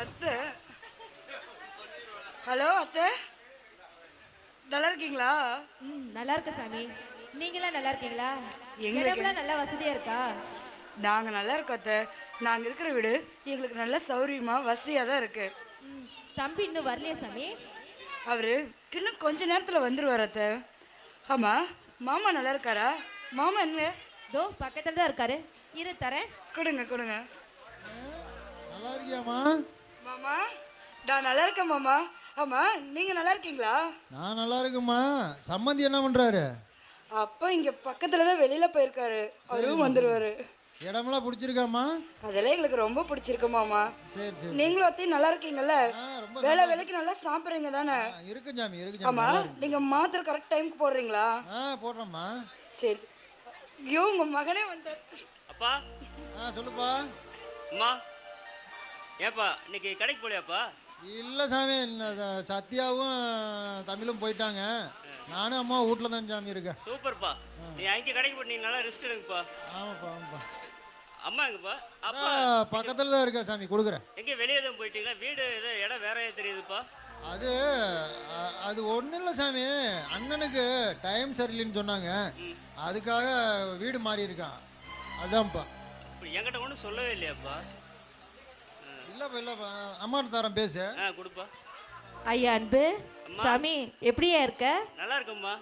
அத்தை. ஹலோ அத்தை. நல்லா இருக்கீங்களா? ம் நல்லா இருக்க சாமி. நீங்களாம் நல்லா இருக்கீங்களா? எங்களுக்கு- நல்லா வசதியா இருக்கா? நாங்கள் நல்லா இருக்கோம் அத்தை. நாங்கள் இருக்கிற வீடு எங்களுக்கு நல்ல சௌரியமா வசதியாக தான் இருக்கு. தம்பி இன்னும் வரலையா சாமி? அவரு இன்னும் கொஞ்ச நேரத்தில் வந்துருவார் அத்தை. ஆமாம் மாமா நல்லா இருக்காரா? மாமா என்ன? தோ பக்கத்துல தான் இருக்காரு. இரு தரேன். கொடுங்க கொடுங்க. நல்லா இருக்கியாம்மா? மாமா நான் நல்லா இருக்கேன் மாமா. ஆமாம் நீங்கள் நல்லா இருக்கீங்களா? நான் நல்லா இருக்குமா சம்மந்தி என்ன பண்றாரு? அப்பா இங்கே பக்கத்தில் தான் வெளியில் போயிருக்காரு. அவரும் வந்துடுவார் இடமெல்லாம் பிடிச்சிருக்காம்மா? அதெல்லாம் எங்களுக்கு ரொம்ப பிடிச்சிருக்கு மாமா. சரி சரி நீங்களும் அத்தையும் நல்லா இருக்கீங்கல்ல? வேலை வேலைக்கு நல்லா சாப்பிட்றீங்க தானே? இருக்கு ஜாமி இருக்கு ஆமா நீங்க மாத்திரை கரெக்ட் டைம்க்கு போடுறீங்களா? ஆ போடுறேம்மா. சரி சரி. ஐயோ உங்க மகனே வந்தார் அப்பா. ஆ சொல்லுப்பா. அம்மா. ஏப்பா இன்னைக்கு கடைக்கு போலியாப்பா? இல்லை சாமி சத்யாவும் தமிழும் போயிட்டாங்க. நானும் அம்மா வீட்டில் தான் சாமி இருக்கேன். சூப்பர்ப்பா. நீ அங்கே கடைக்கு போட்டு நீ நல்லா ரெஸ்ட் எடுங்கப்பா. ஆமாப்பா ஆமாப்பா. அம்மா எங்கப்பா? அப்பா. பக்கத்தில் தான் இருக்கேன் சாமி கொடுக்குறேன். எங்கே வெளியே தான் போயிட்டீங்களா? வீடு ஏதோ இடம் வேற தெரியுதுப்பா. அது அது ஒன்றும் இல்லை சாமி. அண்ணனுக்கு டைம் சரியில்லைன்னு சொன்னாங்க. அதுக்காக வீடு மாறி இருக்கான் அதான்ப்பா என்கிட்ட ஒன்றும் சொல்லவே இல்லையாப்பா? இல்லைப்பா இல்லைப்பா அம்மாட்ட தரேன் பேசு. ஆ கொடுப்பா. ஐயா அன்பு சாமி எப்படியா இருக்க? நல்லா இருக்கம்மா.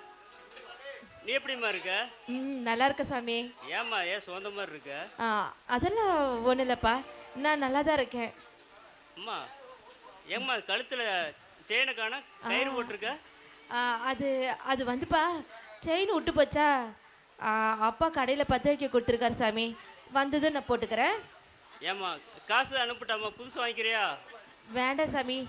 நீ எப்படிம்மா இருக்க? ம் நல்லா இருக்க சாமி. ஏம்மா ஏன் சொந்த மாதிரி இருக்க? ஆ, அதெல்லாம் ஒன்றும் இல்லைப்பா. நான் நல்லா தான் இருக்கேன். அம்மா ஏம்மா கழுத்தில் செயினை காண கயிறு போட்டிருக்க? ஆ, அது அது வந்துப்பா. செயின் விட்டு போச்சா? ஆ, அப்பா கடையில் பற்ற வைக்க கொடுத்துருக்காரு சாமி. வந்ததும் நான் போட்டுக்கிறேன். ஏம்மா காசு அனுப்பிட்டாம்மா புதுசு வாங்கிக்கிறியா? வேண்டாம் சாமி.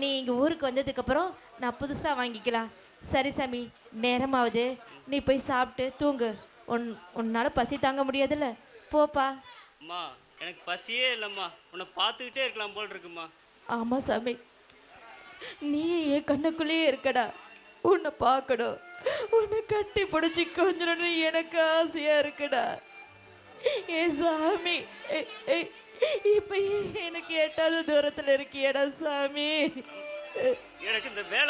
நீ இங்கே ஊருக்கு வந்ததுக்கப்புறம் நான் புதுசாக வாங்கிக்கலாம். சரி சாமி நேரமாவது. நீ போய் சாப்பிட்டு தூங்கு. உன் உன்னால் பசி தாங்க முடியாதுல்ல. போப்பா. அம்மா எனக்கு பசியே இல்லைம்மா. உன்னை பார்த்துக்கிட்டே இருக்கலாம் போல் இருக்குமா ஆமாம் சாமி. நீ என் கண்ணுக்குள்ளேயே இருக்கடா. உன்னை பார்க்கணும். உன்னை கட்டி பிடிச்சி கொஞ்சணும்னு எனக்கு ஆசையாக இருக்குடா. ஏ சாமி இப்ப எனக்கு எட்டாவது தூரத்தில் இருக்கியடா சாமி. எனக்கு இந்த வேலை